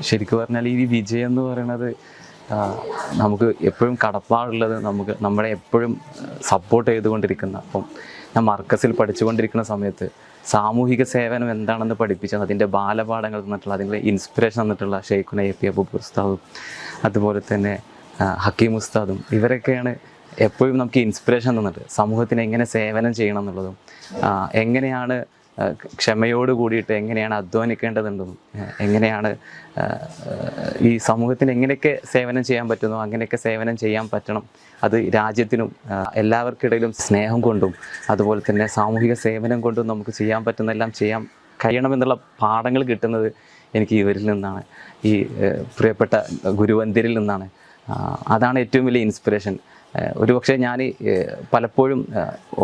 ശരിക്കും പറഞ്ഞാൽ ഈ വിജയം എന്ന് പറയുന്നത് നമുക്ക് എപ്പോഴും കടപ്പാടുള്ളത് നമുക്ക് നമ്മളെ എപ്പോഴും സപ്പോർട്ട് ചെയ്തുകൊണ്ടിരിക്കുന്ന അപ്പം ഞാൻ മർക്കസിൽ പഠിച്ചുകൊണ്ടിരിക്കുന്ന സമയത്ത് സാമൂഹിക സേവനം എന്താണെന്ന് പഠിപ്പിച്ചത് അതിന്റെ ബാലപാഠങ്ങൾ തന്നിട്ടുള്ള അതിന്റെ ഇൻസ്പിറേഷൻ തന്നിട്ടുള്ള ഷെയ്ഖുന എ പി അബൂബ് ഉസ്താദും അതുപോലെ തന്നെ ഹക്കീം ഉസ്താദും ഇവരൊക്കെയാണ് എപ്പോഴും നമുക്ക് ഇൻസ്പിറേഷൻ തന്നിട്ട് സമൂഹത്തിന് എങ്ങനെ സേവനം ചെയ്യണം എന്നുള്ളതും എങ്ങനെയാണ് ക്ഷമയോട് കൂടിയിട്ട് എങ്ങനെയാണ് അധ്വാനിക്കേണ്ടതുണ്ടെന്നും എങ്ങനെയാണ് ഈ സമൂഹത്തിന് എങ്ങനെയൊക്കെ സേവനം ചെയ്യാൻ പറ്റുന്നു അങ്ങനെയൊക്കെ സേവനം ചെയ്യാൻ പറ്റണം അത് രാജ്യത്തിനും എല്ലാവർക്കിടയിലും സ്നേഹം കൊണ്ടും അതുപോലെ തന്നെ സാമൂഹിക സേവനം കൊണ്ടും നമുക്ക് ചെയ്യാൻ പറ്റുന്നതെല്ലാം ചെയ്യാൻ കഴിയണമെന്നുള്ള പാഠങ്ങൾ കിട്ടുന്നത് എനിക്ക് ഇവരിൽ നിന്നാണ്. ഈ പ്രിയപ്പെട്ട ഗുരുവന്തിരിൽ നിന്നാണ്. അതാണ് ഏറ്റവും വലിയ ഇൻസ്പിറേഷൻ ഒരു പക്ഷേ ഞാൻ പലപ്പോഴും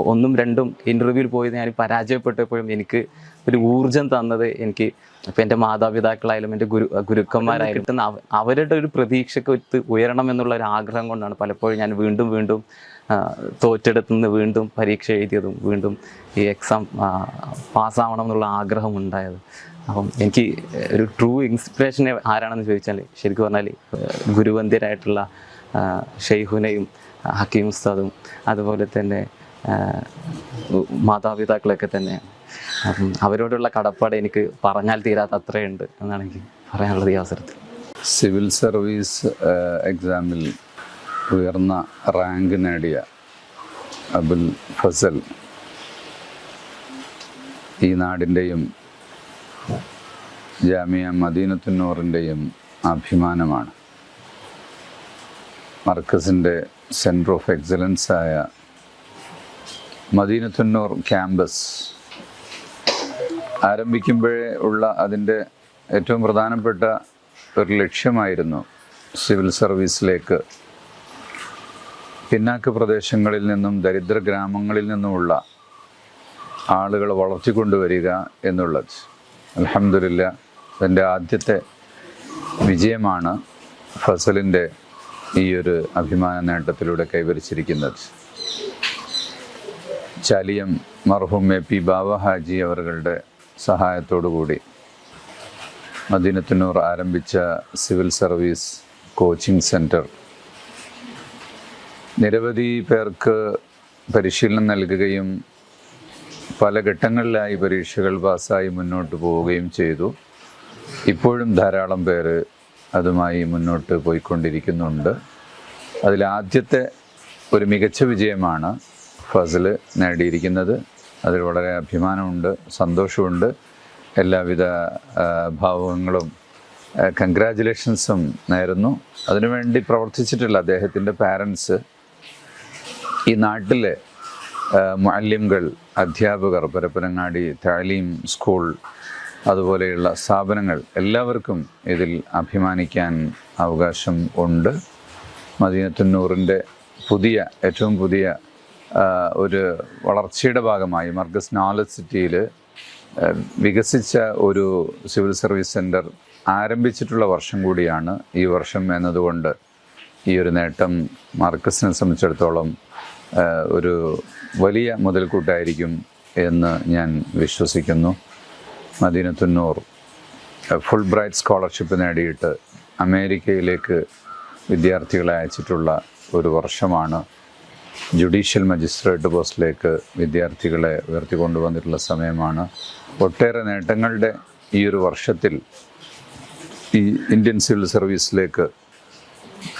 ഒന്നും രണ്ടും ഇന്റർവ്യൂവിൽ പോയി ഞാൻ പരാജയപ്പെട്ടപ്പോഴും എനിക്ക് ഒരു ഊർജം തന്നത് എനിക്ക് ഇപ്പം എന്റെ മാതാപിതാക്കളായാലും എന്റെ ഗുരു ഗുരുക്കന്മാരായാലും കിട്ടുന്ന അവ- അവരുടെ ഒരു പ്രതീക്ഷയ്ക്ക് ഒത്ത് ഉയരണം എന്നുള്ള ഒരു ആഗ്രഹം കൊണ്ടാണ് പലപ്പോഴും ഞാൻ വീണ്ടും വീണ്ടും തോറ്റെടുത്തുനിന്ന് നിന്ന് വീണ്ടും പരീക്ഷ എഴുതിയതും വീണ്ടും ഈ എക്സാം പാസ്സാവണം എന്നുള്ള ആഗ്രഹം ഉണ്ടായത്. അപ്പം എനിക്ക് ഒരു ട്രൂ ഇൻസ്പിറേഷൻ ആരാണെന്ന് ചോദിച്ചാൽ ശരിക്കും പറഞ്ഞാൽ ഗുരുവന്ധ്യരായിട്ടുള്ള ഷെയ്ഹുനയും ഹക്കീം ഉസ്താദും അതുപോലെ തന്നെ മാതാപിതാക്കളൊക്കെ തന്നെ. അപ്പം അവരോടുള്ള കടപ്പാട് എനിക്ക് പറഞ്ഞാൽ തീരാത്ത അത്രയുണ്ട് എന്നാണ് എനിക്ക് പറയാനുള്ളത് ഈ അവസരത്തിൽ. സിവിൽ സർവീസ് എക്സാമിൽ ഉയർന്ന റാങ്ക് നേടിയ അബുൽ ഫസൽ ഈ നാടിന്റെയും ജാമിയ മദീനത്തുന്നൂറിന്റെയും അഭിമാനമാണ്. മർക്കസിന്റെ സെന്റർ ഓഫ് എക്സലൻസ് ആയ മദീനത്തുന്നൂർ ക്യാമ്പസ് ആരംഭിക്കുമ്പോഴേ ഉള്ള അതിന്റെ ഏറ്റവും പ്രധാനപ്പെട്ട ഒരു ലക്ഷ്യമായിരുന്നു സിവിൽ സർവീസിലേക്ക് പിന്നാക്ക പ്രദേശങ്ങളിൽ നിന്നും ദരിദ്ര ഗ്രാമങ്ങളിൽ നിന്നുമുള്ള ആളുകളെ വളർത്തിക്കൊണ്ടുവരിക എന്നുള്ളത്. അലഹമില്ല അതിന്റെ ആദ്യത്തെ വിജയമാണ് ഫസലിന്റെ ഈ ഒരു അഭിമാന നേട്ടത്തിലൂടെ കൈവരിച്ചിരിക്കുന്നത്. ചാലിയം മർഹൂം എ പി ബാബ ഹാജി അവരുടെ സഹായത്തോടു കൂടി മദീനത്തിനൂർ ആരംഭിച്ച സിവിൽ സർവീസ് കോച്ചിങ് സെന്റർ നിരവധി പേർക്ക് പരിശീലനം നൽകുകയും പല ഘട്ടങ്ങളിലായി പരീക്ഷകൾ പാസ്സായി മുന്നോട്ട് പോവുകയും ചെയ്തു. ഇപ്പോഴും ധാരാളം പേര് അതുമായി മുന്നോട്ട് പോയിക്കൊണ്ടിരിക്കുന്നുണ്ട്. അതിലാദ്യത്തെ ഒരു മികച്ച വിജയമാണ് ഫസൽ നേടിയിരിക്കുന്നത്. അതിൽ വളരെ അഭിമാനമുണ്ട് സന്തോഷമുണ്ട്. എല്ലാവിധ ഭാവങ്ങളും കൺഗ്രാജുലേഷൻസും നേരുന്നു. അതിനുവേണ്ടി പ്രവർത്തിച്ചിട്ടുള്ള അദ്ദേഹത്തിന്റെ പാരൻസ് ഈ നാട്ടിലെ മുഅല്ലിംകൾ അധ്യാപകർ പരപ്പനങ്ങാടി താലീം സ്കൂൾ അതുപോലെയുള്ള സ്ഥാപനങ്ങൾ എല്ലാവർക്കും ഇതിൽ അഭിമാനിക്കാൻ അവകാശം ഉണ്ട്. മദീനത്തുന്നൂറിന്റെ പുതിയ ഏറ്റവും പുതിയ ഒരു വളർച്ചയുടെ ഭാഗമായി മർഗസ് നോളജ് സിറ്റിയിൽ വികസിച്ച ഒരു സിവിൽ സർവീസ് സെന്റർ ആരംഭിച്ചിട്ടുള്ള വർഷം കൂടിയാണ് ഈ വർഷം എന്നതുകൊണ്ട് ഈ ഒരു നേട്ടം മാർക്കസിനെ സംബന്ധിച്ചിടത്തോളം ഒരു വലിയ മുതൽക്കൂട്ടായിരിക്കും എന്ന് ഞാൻ വിശ്വസിക്കുന്നു. മദീനത്തുന്നൂർ. ഫുൾ ബ്രൈറ്റ് സ്കോളർഷിപ്പ് നേടിയിട്ട് അമേരിക്കയിലേക്ക് വിദ്യാർത്ഥികളെ അയച്ചിട്ടുള്ള ഒരു വർഷമാണ് ജുഡീഷ്യൽ മജിസ്ട്രേറ്റ് പോസ്റ്റിലേക്ക് വിദ്യാർത്ഥികളെ ഉയർത്തിക്കൊണ്ടുവന്നിട്ടുള്ള സമയമാണ്. ഒട്ടേറെ നേട്ടങ്ങളുടെ ഈ ഒരു വർഷത്തിൽ ഈ ഇന്ത്യൻ സിവിൽ സർവീസിലേക്ക്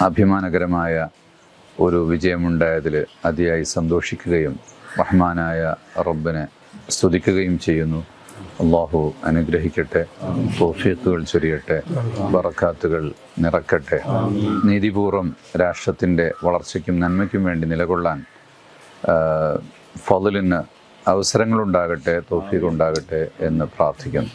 അഭിമാനകരമായ ഒരു വിജയമുണ്ടായതിൽ അതിയായി സന്തോഷിക്കുകയും റഹ്മാനായ റബ്ബിനെ സ്തുതിക്കുകയും ചെയ്യുന്നു. അള്ളാഹു അനുഗ്രഹിക്കട്ടെ തോഫീക്കുകൾ ചൊരിയട്ടെ ബറക്കാത്തുകൾ നിറക്കട്ടെ. നീതിപൂർവം രാഷ്ട്രത്തിന്റെ വളർച്ചയ്ക്കും നന്മയ്ക്കും വേണ്ടി നിലകൊള്ളാൻ ഫതിലിന് അവസരങ്ങളുണ്ടാകട്ടെ തോഫിയുണ്ടാകട്ടെ ഉണ്ടാകട്ടെ എന്ന് പ്രാർത്ഥിക്കുന്നു.